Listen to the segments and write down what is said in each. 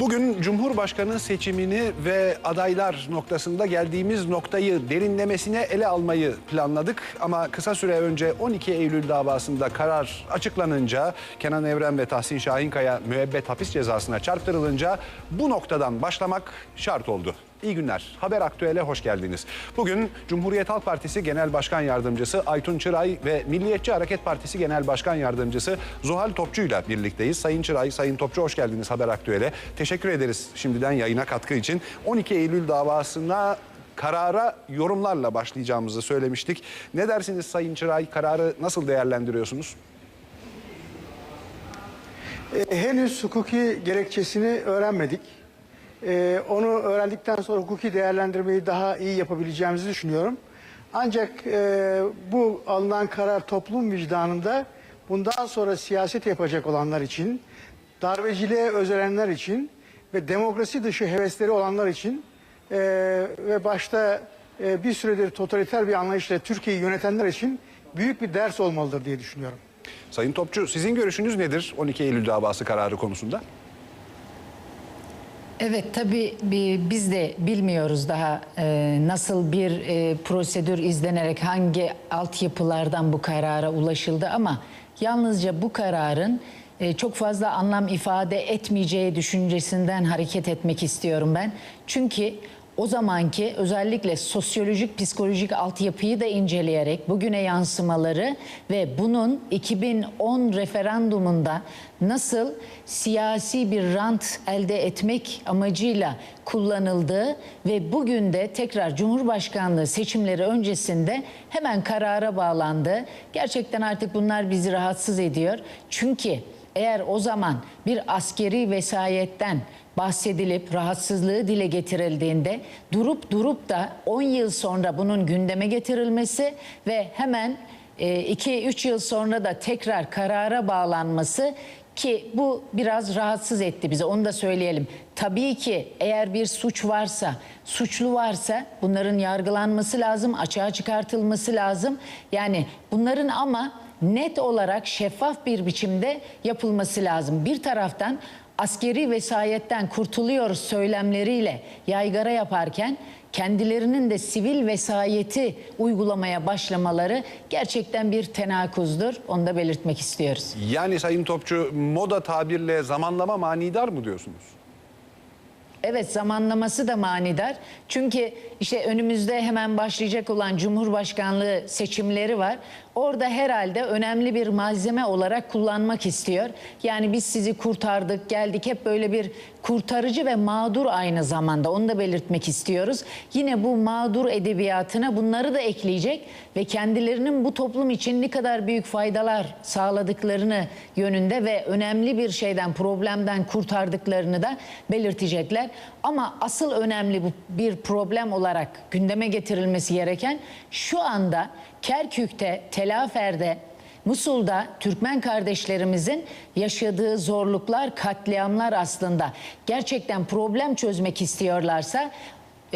Bugün Cumhurbaşkanı seçimini ve adaylar noktasında geldiğimiz noktayı derinlemesine ele almayı planladık. Ama kısa süre önce 12 Eylül davasında karar açıklanınca Kenan Evren ve Tahsin Şahinkaya müebbet hapis cezasına çarptırılınca bu noktadan başlamak şart oldu. İyi günler. Haber Aktüel'e hoş geldiniz. Bugün Cumhuriyet Halk Partisi Genel Başkan Yardımcısı Aytun Çıray ve Milliyetçi Hareket Partisi Genel Başkan Yardımcısı Zuhal Topçu ile birlikteyiz. Sayın Çıray, Sayın Topçu hoş geldiniz Haber Aktüel'e. Teşekkür ederiz şimdiden yayına katkı için. 12 Eylül davasına karara yorumlarla başlayacağımızı söylemiştik. Ne dersiniz Sayın Çıray? Kararı nasıl değerlendiriyorsunuz? E, henüz hukuki gerekçesini öğrenmedik. E, onu öğrendikten sonra hukuki değerlendirmeyi daha iyi yapabileceğimizi düşünüyorum. Ancak e, bu alınan karar toplum vicdanında bundan sonra siyaset yapacak olanlar için, darbeciliğe özelenler için ve demokrasi dışı hevesleri olanlar için e, ve başta e, bir süredir totaliter bir anlayışla Türkiye'yi yönetenler için büyük bir ders olmalıdır diye düşünüyorum. Sayın Topçu sizin görüşünüz nedir 12 Eylül davası kararı konusunda? Evet tabii bi- biz de bilmiyoruz daha e, nasıl bir e, prosedür izlenerek hangi altyapılardan bu karara ulaşıldı ama yalnızca bu kararın e, çok fazla anlam ifade etmeyeceği düşüncesinden hareket etmek istiyorum ben. Çünkü o zamanki özellikle sosyolojik psikolojik altyapıyı da inceleyerek bugüne yansımaları ve bunun 2010 referandumunda nasıl siyasi bir rant elde etmek amacıyla kullanıldığı ve bugün de tekrar Cumhurbaşkanlığı seçimleri öncesinde hemen karara bağlandı. Gerçekten artık bunlar bizi rahatsız ediyor. Çünkü eğer o zaman bir askeri vesayetten bahsedilip rahatsızlığı dile getirildiğinde durup durup da 10 yıl sonra bunun gündeme getirilmesi ve hemen 2-3 yıl sonra da tekrar karara bağlanması ki bu biraz rahatsız etti bizi onu da söyleyelim. Tabii ki eğer bir suç varsa, suçlu varsa bunların yargılanması lazım, açığa çıkartılması lazım. Yani bunların ama net olarak şeffaf bir biçimde yapılması lazım. Bir taraftan askeri vesayetten kurtuluyoruz söylemleriyle yaygara yaparken kendilerinin de sivil vesayeti uygulamaya başlamaları gerçekten bir tenakuzdur. Onu da belirtmek istiyoruz. Yani Sayın Topçu moda tabirle zamanlama manidar mı diyorsunuz? Evet zamanlaması da manidar. Çünkü işte önümüzde hemen başlayacak olan Cumhurbaşkanlığı seçimleri var. Orada herhalde önemli bir malzeme olarak kullanmak istiyor. Yani biz sizi kurtardık, geldik hep böyle bir kurtarıcı ve mağdur aynı zamanda. Onu da belirtmek istiyoruz. Yine bu mağdur edebiyatına bunları da ekleyecek ve kendilerinin bu toplum için ne kadar büyük faydalar sağladıklarını yönünde ve önemli bir şeyden, problemden kurtardıklarını da belirtecekler. Ama asıl önemli bir problem olarak gündeme getirilmesi gereken şu anda Kerkük'te, Telafer'de, Musul'da Türkmen kardeşlerimizin yaşadığı zorluklar, katliamlar aslında. Gerçekten problem çözmek istiyorlarsa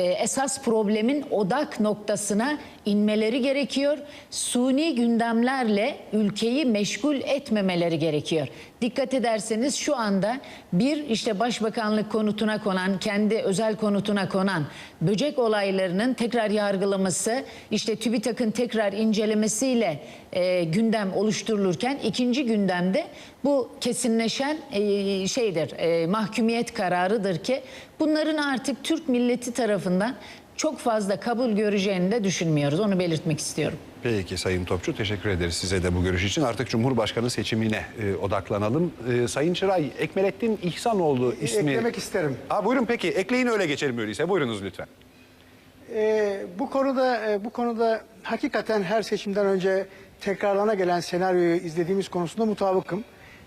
esas problemin odak noktasına inmeleri gerekiyor. Suni gündemlerle ülkeyi meşgul etmemeleri gerekiyor. Dikkat ederseniz şu anda bir işte başbakanlık konutuna konan, kendi özel konutuna konan böcek olaylarının tekrar yargılaması, işte TÜBİTAK'ın tekrar incelemesiyle e, gündem oluşturulurken ikinci gündemde bu kesinleşen e, şeydir, e, mahkumiyet kararıdır ki bunların artık Türk milleti tarafından çok fazla kabul göreceğini de düşünmüyoruz. Onu belirtmek istiyorum. Peki Sayın Topçu teşekkür ederiz size de bu görüş için. Artık Cumhurbaşkanı seçimine e, odaklanalım. E, Sayın Çıray, Ekmelettin İhsanoğlu ismi... Eklemek isterim. Ha, buyurun peki ekleyin öyle geçelim öyleyse. Buyurunuz lütfen. Ee, bu konuda e, bu konuda hakikaten her seçimden önce tekrarlana gelen senaryoyu izlediğimiz konusunda mutabıkım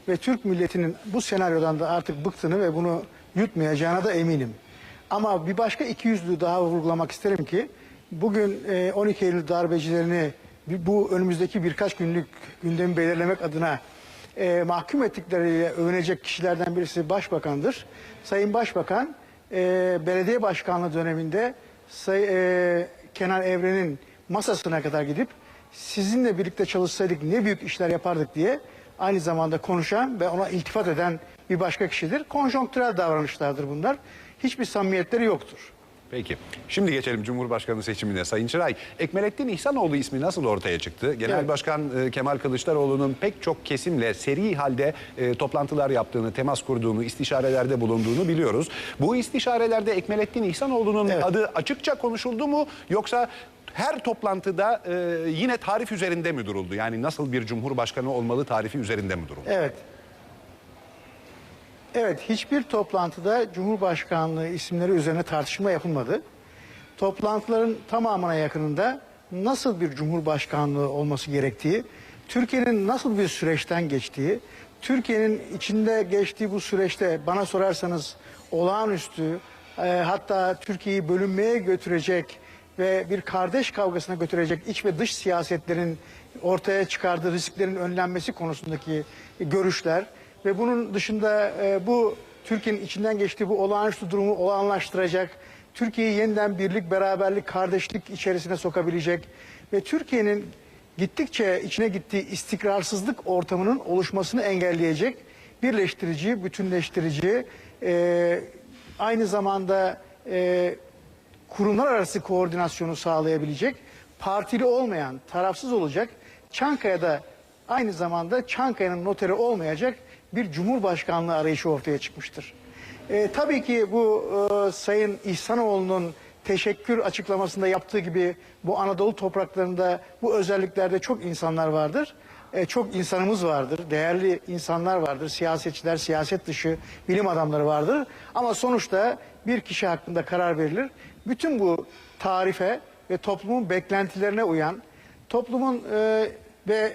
ve Türk milletinin bu senaryodan da artık bıktığını ve bunu yutmayacağına da eminim. Ama bir başka ikiyüzlülüğü daha vurgulamak isterim ki bugün e, 12 Eylül darbecilerini bu önümüzdeki birkaç günlük gündemi belirlemek adına e, mahkum ettikleriyle övünecek kişilerden birisi başbakandır. Sayın Başbakan e, belediye başkanlığı döneminde Say, e, Kenan Evren'in masasına kadar gidip sizinle birlikte çalışsaydık ne büyük işler yapardık diye aynı zamanda konuşan ve ona iltifat eden bir başka kişidir. Konjonktürel davranışlardır bunlar. Hiçbir samimiyetleri yoktur. Peki. Şimdi geçelim Cumhurbaşkanı seçimine Sayın Çıray. Ekmelettin İhsanoğlu ismi nasıl ortaya çıktı? Genel Evet. Başkan e, Kemal Kılıçdaroğlu'nun pek çok kesimle seri halde e, toplantılar yaptığını, temas kurduğunu, istişarelerde bulunduğunu biliyoruz. Bu istişarelerde Ekmelettin İhsanoğlu'nun Evet. adı açıkça konuşuldu mu yoksa her toplantıda e, yine tarif üzerinde mi duruldu? Yani nasıl bir cumhurbaşkanı olmalı tarifi üzerinde mi duruldu? Evet. Evet, hiçbir toplantıda Cumhurbaşkanlığı isimleri üzerine tartışma yapılmadı. Toplantıların tamamına yakınında nasıl bir Cumhurbaşkanlığı olması gerektiği, Türkiye'nin nasıl bir süreçten geçtiği, Türkiye'nin içinde geçtiği bu süreçte bana sorarsanız olağanüstü, e, hatta Türkiye'yi bölünmeye götürecek ve bir kardeş kavgasına götürecek iç ve dış siyasetlerin ortaya çıkardığı risklerin önlenmesi konusundaki görüşler ve bunun dışında e, bu Türkiye'nin içinden geçtiği bu olağanüstü durumu olağanlaştıracak, Türkiye'yi yeniden birlik, beraberlik, kardeşlik içerisine sokabilecek ve Türkiye'nin gittikçe içine gittiği istikrarsızlık ortamının oluşmasını engelleyecek, birleştirici, bütünleştirici, e, aynı zamanda e, kurumlar arası koordinasyonu sağlayabilecek, partili olmayan, tarafsız olacak, Çankaya'da aynı zamanda Çankaya'nın noteri olmayacak bir cumhurbaşkanlığı arayışı ortaya çıkmıştır. Ee, tabii ki bu e, Sayın İhsanoğlu'nun teşekkür açıklamasında yaptığı gibi bu Anadolu topraklarında bu özelliklerde çok insanlar vardır. E, çok insanımız vardır, değerli insanlar vardır, siyasetçiler, siyaset dışı bilim adamları vardır. Ama sonuçta bir kişi hakkında karar verilir. Bütün bu tarife ve toplumun beklentilerine uyan, toplumun e, ve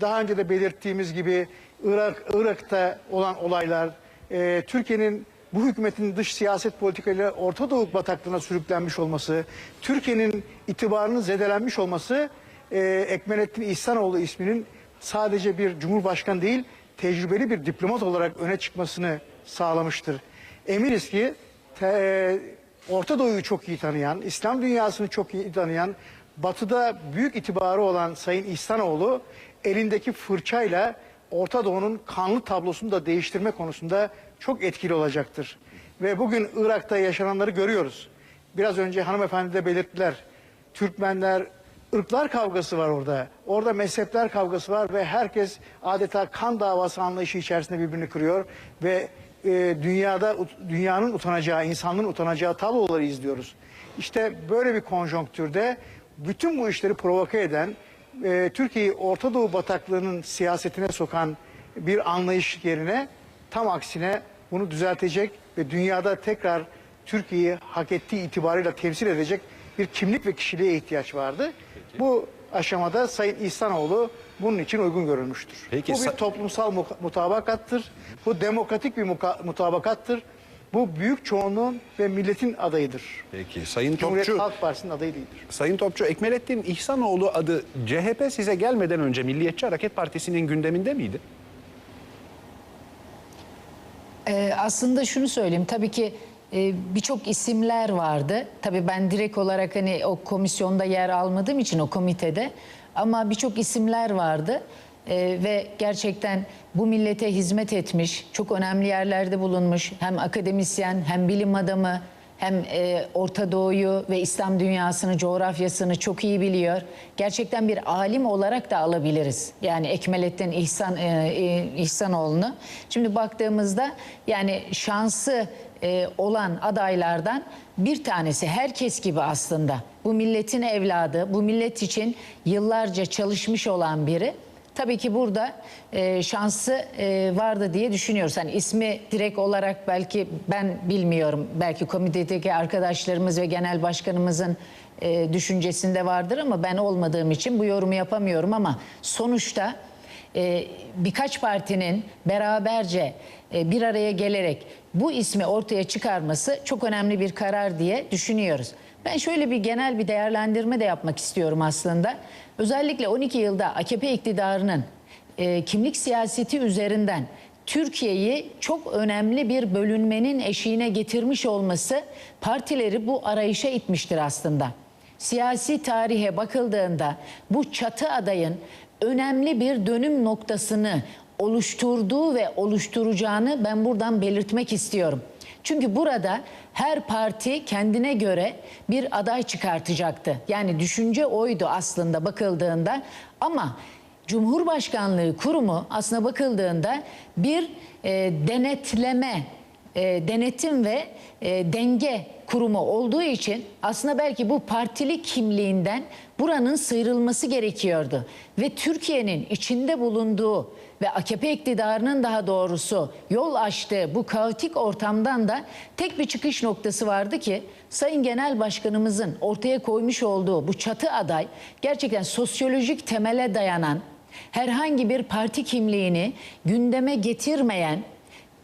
daha önce de belirttiğimiz gibi Irak, Irak'ta olan olaylar, e, Türkiye'nin bu hükümetin dış siyaset politikalarıyla Orta Doğu bataklığına sürüklenmiş olması, Türkiye'nin itibarının zedelenmiş olması e, Ekmelettin İhsanoğlu isminin sadece bir cumhurbaşkanı değil, tecrübeli bir diplomat olarak öne çıkmasını sağlamıştır. Eminiz ki te- Orta Doğu'yu çok iyi tanıyan, İslam dünyasını çok iyi tanıyan, Batı'da büyük itibarı olan Sayın İhsanoğlu elindeki fırçayla Orta Doğu'nun kanlı tablosunu da değiştirme konusunda çok etkili olacaktır. Ve bugün Irak'ta yaşananları görüyoruz. Biraz önce hanımefendi de belirttiler. Türkmenler, ırklar kavgası var orada. Orada mezhepler kavgası var ve herkes adeta kan davası anlayışı içerisinde birbirini kırıyor ve e, dünyada dünyanın utanacağı, insanlığın utanacağı tabloları izliyoruz. İşte böyle bir konjonktürde bütün bu işleri provoke eden, e, Türkiye'yi Orta Doğu bataklığının siyasetine sokan bir anlayış yerine tam aksine bunu düzeltecek ve dünyada tekrar Türkiye'yi hak ettiği itibarıyla temsil edecek bir kimlik ve kişiliğe ihtiyaç vardı. Bu aşamada Sayın İhsanoğlu bunun için uygun görülmüştür. Peki, Bu bir sa- toplumsal mutabakattır. Bu demokratik bir mutabakattır. Bu büyük çoğunluğun ve milletin adayıdır. Peki Sayın Cumhuriyet Topçu, Halk Partisi'nin adayı değildir. Sayın Topçu Ekmelettin İhsanoğlu adı CHP size gelmeden önce Milliyetçi Hareket Partisi'nin gündeminde miydi? Ee, aslında şunu söyleyeyim tabii ki e, birçok isimler vardı. Tabii ben direkt olarak hani o komisyonda yer almadığım için o komitede ama birçok isimler vardı. Ee, ve gerçekten bu millete hizmet etmiş, çok önemli yerlerde bulunmuş. Hem akademisyen hem bilim adamı hem e, Orta Doğu'yu ve İslam dünyasını, coğrafyasını çok iyi biliyor. Gerçekten bir alim olarak da alabiliriz. Yani Ekmelettin İhsan e, İhsanoğlu'nu. Şimdi baktığımızda yani şansı e, olan adaylardan bir tanesi herkes gibi aslında. Bu milletin evladı, bu millet için yıllarca çalışmış olan biri. Tabii ki burada e, şansı e, vardı diye düşünüyoruz. Hani ismi direkt olarak belki ben bilmiyorum. Belki komitedeki arkadaşlarımız ve genel başkanımızın e, düşüncesinde vardır ama ben olmadığım için bu yorumu yapamıyorum ama sonuçta e, birkaç partinin beraberce e, bir araya gelerek bu ismi ortaya çıkarması çok önemli bir karar diye düşünüyoruz. Ben şöyle bir genel bir değerlendirme de yapmak istiyorum aslında. Özellikle 12 yılda AKP iktidarının e, kimlik siyaseti üzerinden Türkiye'yi çok önemli bir bölünmenin eşiğine getirmiş olması partileri bu arayışa itmiştir aslında. Siyasi tarihe bakıldığında bu çatı adayın önemli bir dönüm noktasını oluşturduğu ve oluşturacağını ben buradan belirtmek istiyorum. Çünkü burada her parti kendine göre bir aday çıkartacaktı. Yani düşünce oydu aslında bakıldığında ama Cumhurbaşkanlığı kurumu aslına bakıldığında bir e, denetleme, e, denetim ve e, denge kurumu olduğu için aslında belki bu partili kimliğinden buranın sıyrılması gerekiyordu. Ve Türkiye'nin içinde bulunduğu ve AKP iktidarının daha doğrusu yol açtığı bu kaotik ortamdan da tek bir çıkış noktası vardı ki Sayın Genel Başkanımızın ortaya koymuş olduğu bu çatı aday gerçekten sosyolojik temele dayanan herhangi bir parti kimliğini gündeme getirmeyen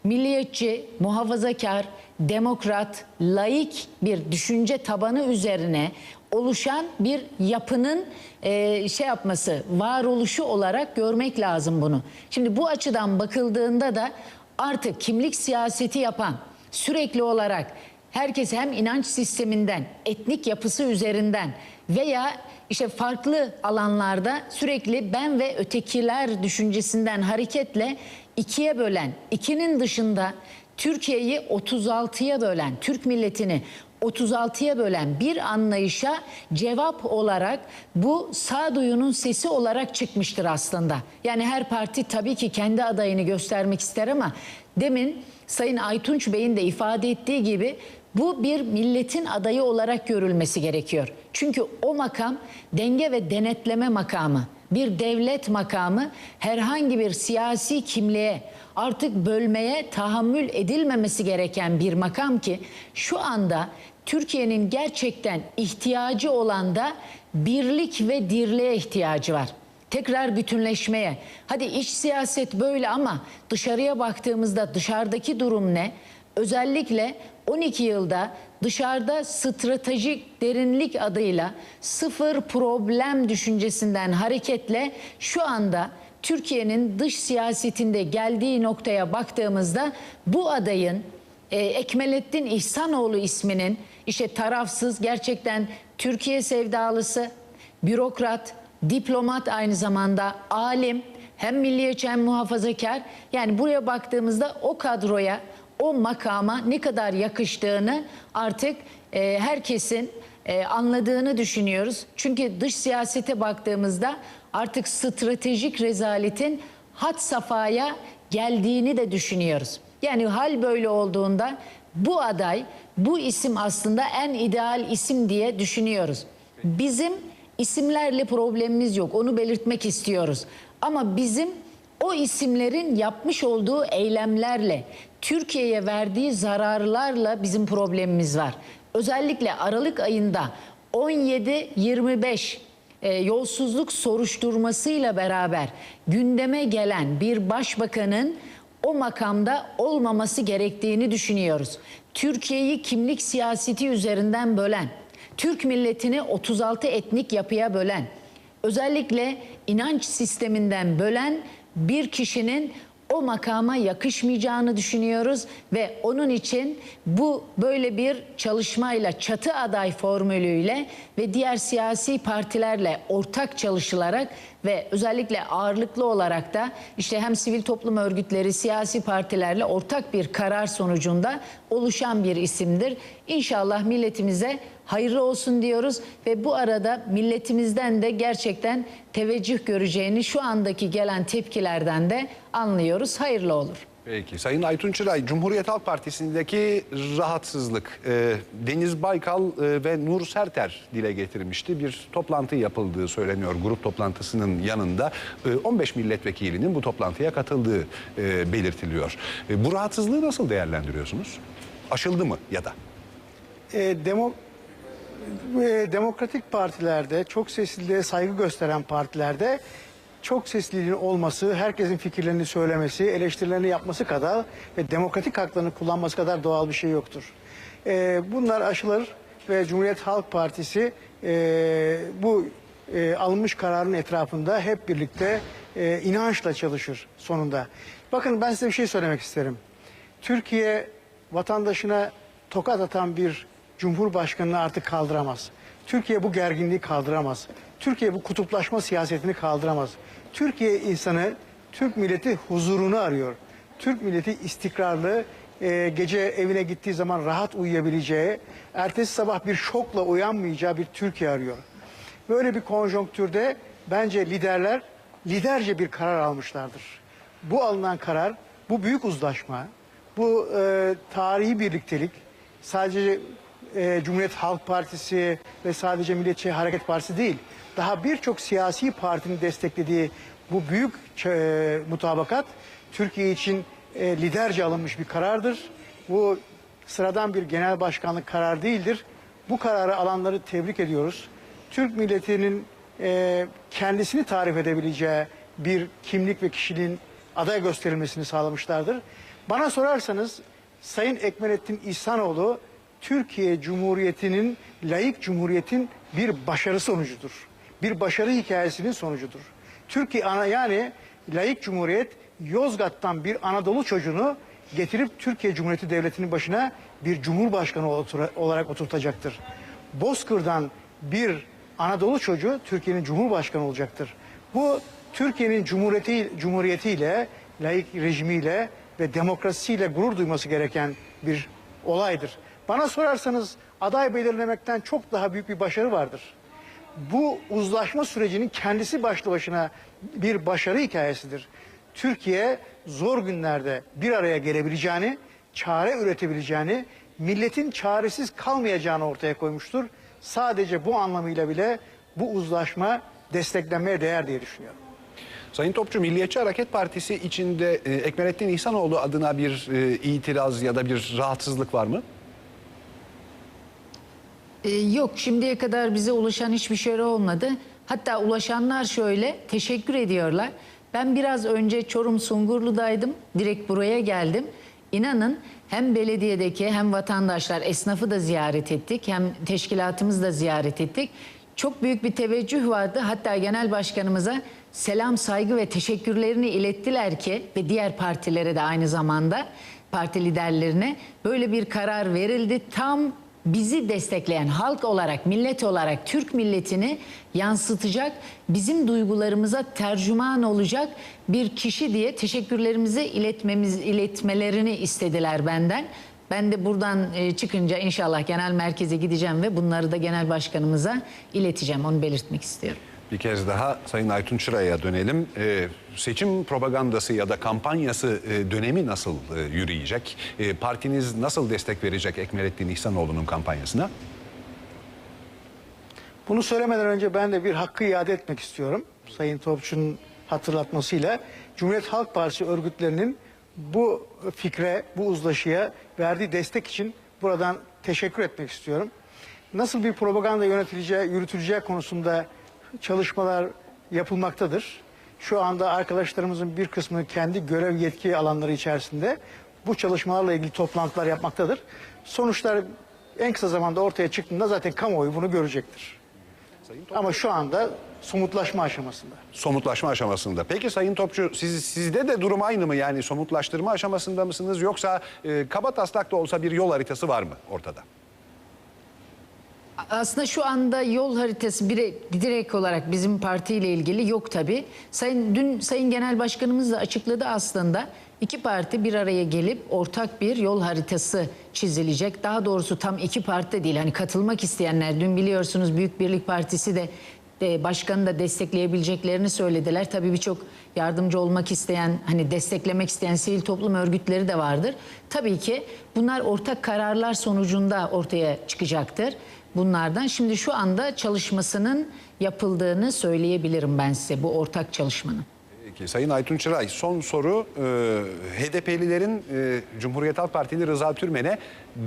milliyetçi, muhafazakar, demokrat, laik bir düşünce tabanı üzerine oluşan bir yapının e, şey yapması, varoluşu olarak görmek lazım bunu. Şimdi bu açıdan bakıldığında da artık kimlik siyaseti yapan sürekli olarak herkes hem inanç sisteminden, etnik yapısı üzerinden veya işte farklı alanlarda sürekli ben ve ötekiler düşüncesinden hareketle ikiye bölen, ikinin dışında Türkiye'yi 36'ya bölen, Türk milletini 36'ya bölen bir anlayışa cevap olarak bu sağduyunun sesi olarak çıkmıştır aslında. Yani her parti tabii ki kendi adayını göstermek ister ama demin Sayın Aytunç Bey'in de ifade ettiği gibi bu bir milletin adayı olarak görülmesi gerekiyor. Çünkü o makam denge ve denetleme makamı, bir devlet makamı herhangi bir siyasi kimliğe artık bölmeye tahammül edilmemesi gereken bir makam ki şu anda Türkiye'nin gerçekten ihtiyacı olan da birlik ve dirliğe ihtiyacı var tekrar bütünleşmeye. Hadi iç siyaset böyle ama dışarıya baktığımızda dışarıdaki durum ne? Özellikle 12 yılda dışarıda stratejik derinlik adıyla sıfır problem düşüncesinden hareketle şu anda Türkiye'nin dış siyasetinde geldiği noktaya baktığımızda bu adayın e, Ekmelettin İhsanoğlu isminin işte tarafsız gerçekten Türkiye sevdalısı, bürokrat, diplomat aynı zamanda alim, hem milliyetçi hem muhafazakar. Yani buraya baktığımızda o kadroya, o makama ne kadar yakıştığını artık e, herkesin e, anladığını düşünüyoruz. Çünkü dış siyasete baktığımızda artık stratejik rezaletin hat safhaya geldiğini de düşünüyoruz. Yani hal böyle olduğunda bu aday, bu isim aslında en ideal isim diye düşünüyoruz. Bizim isimlerle problemimiz yok. Onu belirtmek istiyoruz. Ama bizim o isimlerin yapmış olduğu eylemlerle, Türkiye'ye verdiği zararlarla bizim problemimiz var. Özellikle Aralık ayında 17-25 e, yolsuzluk soruşturmasıyla beraber gündeme gelen bir başbakanın o makamda olmaması gerektiğini düşünüyoruz. Türkiye'yi kimlik siyaseti üzerinden bölen, Türk milletini 36 etnik yapıya bölen, özellikle inanç sisteminden bölen bir kişinin o makama yakışmayacağını düşünüyoruz ve onun için bu böyle bir çalışmayla çatı aday formülüyle ve diğer siyasi partilerle ortak çalışılarak ve özellikle ağırlıklı olarak da işte hem sivil toplum örgütleri siyasi partilerle ortak bir karar sonucunda oluşan bir isimdir. İnşallah milletimize hayırlı olsun diyoruz ve bu arada milletimizden de gerçekten teveccüh göreceğini şu andaki gelen tepkilerden de anlıyoruz. Hayırlı olur. Peki Sayın Aytun Çıray, Cumhuriyet Halk Partisi'ndeki rahatsızlık e, Deniz Baykal e, ve Nur Serter dile getirmişti. Bir toplantı yapıldığı söyleniyor grup toplantısının yanında. E, 15 milletvekilinin bu toplantıya katıldığı e, belirtiliyor. E, bu rahatsızlığı nasıl değerlendiriyorsunuz? Aşıldı mı ya da? E, demo, e, demokratik partilerde, çok sesliliğe saygı gösteren partilerde çok sesliliğin olması, herkesin fikirlerini söylemesi, eleştirilerini yapması kadar ve demokratik haklarını kullanması kadar doğal bir şey yoktur. E, bunlar aşılır ve Cumhuriyet Halk Partisi e, bu e, alınmış kararın etrafında hep birlikte e, inançla çalışır sonunda. Bakın ben size bir şey söylemek isterim. Türkiye vatandaşına tokat atan bir cumhurbaşkanını artık kaldıramaz. Türkiye bu gerginliği kaldıramaz. Türkiye bu kutuplaşma siyasetini kaldıramaz. Türkiye insanı Türk milleti huzurunu arıyor. Türk milleti istikrarlı, e, gece evine gittiği zaman rahat uyuyabileceği, ertesi sabah bir şokla uyanmayacağı bir Türkiye arıyor. Böyle bir konjonktürde bence liderler liderce bir karar almışlardır. Bu alınan karar, bu büyük uzlaşma, bu e, tarihi birliktelik sadece e, Cumhuriyet Halk Partisi ve sadece Milliyetçi Hareket Partisi değil, daha birçok siyasi partinin desteklediği bu büyük e, mutabakat Türkiye için e, liderce alınmış bir karardır. Bu sıradan bir genel başkanlık karar değildir. Bu kararı alanları tebrik ediyoruz. Türk milletinin e, kendisini tarif edebileceği bir kimlik ve kişiliğin aday gösterilmesini sağlamışlardır. Bana sorarsanız Sayın Ekmelettin İhsanoğlu Türkiye Cumhuriyeti'nin layık cumhuriyetin bir başarı sonucudur. Bir başarı hikayesinin sonucudur. Türkiye ana yani layık cumhuriyet Yozgat'tan bir Anadolu çocuğunu getirip Türkiye Cumhuriyeti Devleti'nin başına bir cumhurbaşkanı olarak oturtacaktır. Bozkır'dan bir Anadolu çocuğu Türkiye'nin cumhurbaşkanı olacaktır. Bu Türkiye'nin cumhuriyeti, cumhuriyetiyle, layık rejimiyle ve demokrasisiyle gurur duyması gereken bir olaydır. Bana sorarsanız aday belirlemekten çok daha büyük bir başarı vardır. Bu uzlaşma sürecinin kendisi başlı başına bir başarı hikayesidir. Türkiye zor günlerde bir araya gelebileceğini, çare üretebileceğini, milletin çaresiz kalmayacağını ortaya koymuştur. Sadece bu anlamıyla bile bu uzlaşma desteklenmeye değer diye düşünüyorum. Sayın Topçu, Milliyetçi Hareket Partisi içinde e, Ekmelettin İhsanoğlu adına bir e, itiraz ya da bir rahatsızlık var mı? Ee, yok şimdiye kadar bize ulaşan hiçbir şey olmadı. Hatta ulaşanlar şöyle teşekkür ediyorlar. Ben biraz önce Çorum Sungurlu'daydım. Direkt buraya geldim. İnanın hem belediyedeki hem vatandaşlar esnafı da ziyaret ettik. Hem teşkilatımızı da ziyaret ettik. Çok büyük bir teveccüh vardı. Hatta genel başkanımıza selam, saygı ve teşekkürlerini ilettiler ki ve diğer partilere de aynı zamanda parti liderlerine böyle bir karar verildi. Tam bizi destekleyen halk olarak, millet olarak Türk milletini yansıtacak, bizim duygularımıza tercüman olacak bir kişi diye teşekkürlerimizi iletmemiz iletmelerini istediler benden. Ben de buradan e, çıkınca inşallah genel merkeze gideceğim ve bunları da genel başkanımıza ileteceğim. Onu belirtmek istiyorum. Bir kez daha Sayın Aytun Çıra'ya dönelim. E, seçim propagandası ya da kampanyası e, dönemi nasıl e, yürüyecek? E, partiniz nasıl destek verecek Ekmelettin İhsanoğlu'nun kampanyasına? Bunu söylemeden önce ben de bir hakkı iade etmek istiyorum. Sayın Topçu'nun hatırlatmasıyla Cumhuriyet Halk Partisi örgütlerinin bu fikre, bu uzlaşıya verdiği destek için buradan teşekkür etmek istiyorum. Nasıl bir propaganda yönetileceği, yürütüleceği konusunda çalışmalar yapılmaktadır. Şu anda arkadaşlarımızın bir kısmı kendi görev yetki alanları içerisinde bu çalışmalarla ilgili toplantılar yapmaktadır. Sonuçlar en kısa zamanda ortaya çıktığında zaten kamuoyu bunu görecektir. Ama şu anda somutlaşma aşamasında. Somutlaşma aşamasında. Peki Sayın Topçu siz, sizde de durum aynı mı? Yani somutlaştırma aşamasında mısınız? Yoksa e, kaba taslak da olsa bir yol haritası var mı ortada? Aslında şu anda yol haritası bire, direkt olarak bizim partiyle ilgili yok tabii. Sayın dün Sayın Genel Başkanımız da açıkladı aslında. İki parti bir araya gelip ortak bir yol haritası çizilecek. Daha doğrusu tam iki parti de değil. Hani katılmak isteyenler dün biliyorsunuz Büyük Birlik Partisi de başkanı da destekleyebileceklerini söylediler. Tabii birçok yardımcı olmak isteyen, hani desteklemek isteyen sivil toplum örgütleri de vardır. Tabii ki bunlar ortak kararlar sonucunda ortaya çıkacaktır bunlardan. Şimdi şu anda çalışmasının yapıldığını söyleyebilirim ben size bu ortak çalışmanın. Peki Sayın Aytun Çıray son soru e, HDP'lilerin e, Cumhuriyet Halk Partili Rıza Türmen'e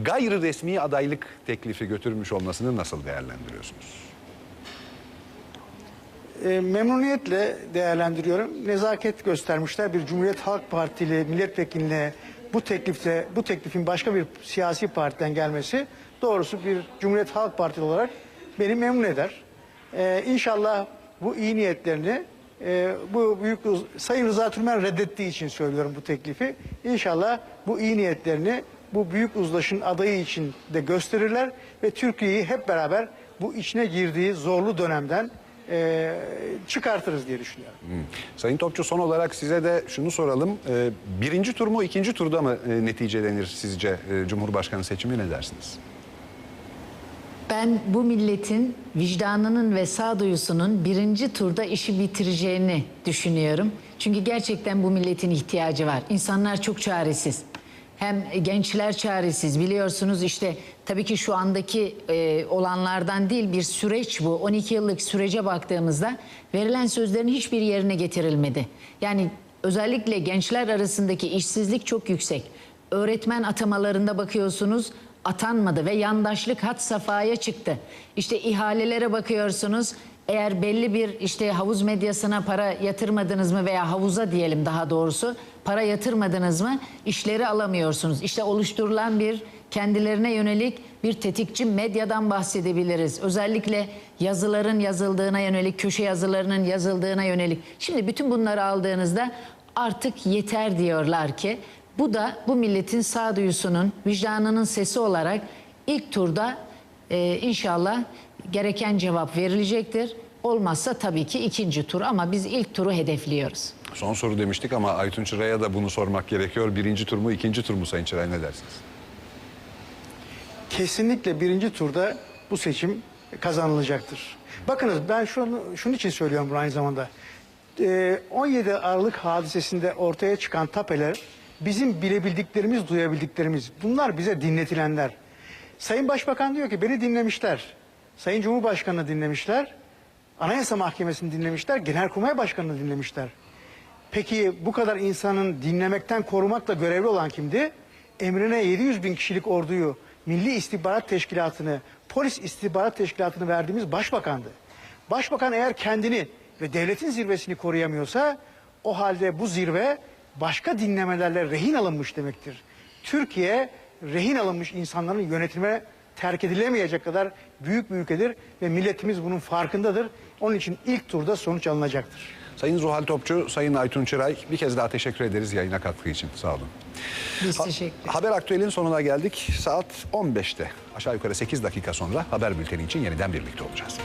gayri resmi adaylık teklifi götürmüş olmasını nasıl değerlendiriyorsunuz? E, memnuniyetle değerlendiriyorum. Nezaket göstermişler. Bir Cumhuriyet Halk Partili milletvekiline bu teklifte bu teklifin başka bir siyasi partiden gelmesi doğrusu bir Cumhuriyet Halk Partili olarak beni memnun eder. E, inşallah bu iyi niyetlerini e, bu büyük Sayın Rıza Türmen reddettiği için söylüyorum bu teklifi. İnşallah bu iyi niyetlerini bu büyük uzlaşın adayı için de gösterirler ve Türkiye'yi hep beraber bu içine girdiği zorlu dönemden e, çıkartırız diye düşünüyorum. Sayın Topçu son olarak size de şunu soralım. Ee, birinci tur mu ikinci turda mı e, neticelenir sizce e, Cumhurbaşkanı seçimi ne dersiniz? Ben bu milletin vicdanının ve sağduyusunun birinci turda işi bitireceğini düşünüyorum. Çünkü gerçekten bu milletin ihtiyacı var. İnsanlar çok çaresiz. Hem gençler çaresiz biliyorsunuz işte tabii ki şu andaki e, olanlardan değil bir süreç bu. 12 yıllık sürece baktığımızda verilen sözlerin hiçbir yerine getirilmedi. Yani özellikle gençler arasındaki işsizlik çok yüksek. Öğretmen atamalarında bakıyorsunuz atanmadı ve yandaşlık hat safhaya çıktı. İşte ihalelere bakıyorsunuz. Eğer belli bir işte havuz medyasına para yatırmadınız mı veya havuza diyelim daha doğrusu para yatırmadınız mı işleri alamıyorsunuz. İşte oluşturulan bir kendilerine yönelik bir tetikçi medyadan bahsedebiliriz. Özellikle yazıların yazıldığına yönelik, köşe yazılarının yazıldığına yönelik. Şimdi bütün bunları aldığınızda artık yeter diyorlar ki bu da bu milletin sağduyusunun, vicdanının sesi olarak ilk turda e, inşallah gereken cevap verilecektir. Olmazsa tabii ki ikinci tur ama biz ilk turu hedefliyoruz. Son soru demiştik ama Aytun Çıray'a da bunu sormak gerekiyor. Birinci tur mu ikinci tur mu Sayın Çıray ne dersiniz? kesinlikle birinci turda bu seçim kazanılacaktır. Bakınız ben şunu, şunun için söylüyorum aynı zamanda. Ee, 17 Aralık hadisesinde ortaya çıkan tapeler bizim bilebildiklerimiz, duyabildiklerimiz. Bunlar bize dinletilenler. Sayın Başbakan diyor ki beni dinlemişler. Sayın Cumhurbaşkanı dinlemişler. Anayasa Mahkemesi'ni dinlemişler. Genelkurmay Başkanı'nı dinlemişler. Peki bu kadar insanın dinlemekten korumakla görevli olan kimdi? Emrine 700 bin kişilik orduyu, Milli İstihbarat Teşkilatı'nı, Polis İstihbarat Teşkilatı'nı verdiğimiz başbakandı. Başbakan eğer kendini ve devletin zirvesini koruyamıyorsa o halde bu zirve başka dinlemelerle rehin alınmış demektir. Türkiye rehin alınmış insanların yönetime terk edilemeyecek kadar büyük bir ülkedir ve milletimiz bunun farkındadır. Onun için ilk turda sonuç alınacaktır. Sayın Zuhal Topçu, Sayın Aytun Çıray bir kez daha teşekkür ederiz yayına katkı için. Sağ olun. Biz Ha- teşekkür ederiz. Haber Aktüel'in sonuna geldik. Saat 15'te aşağı yukarı 8 dakika sonra haber bülteni için yeniden birlikte olacağız.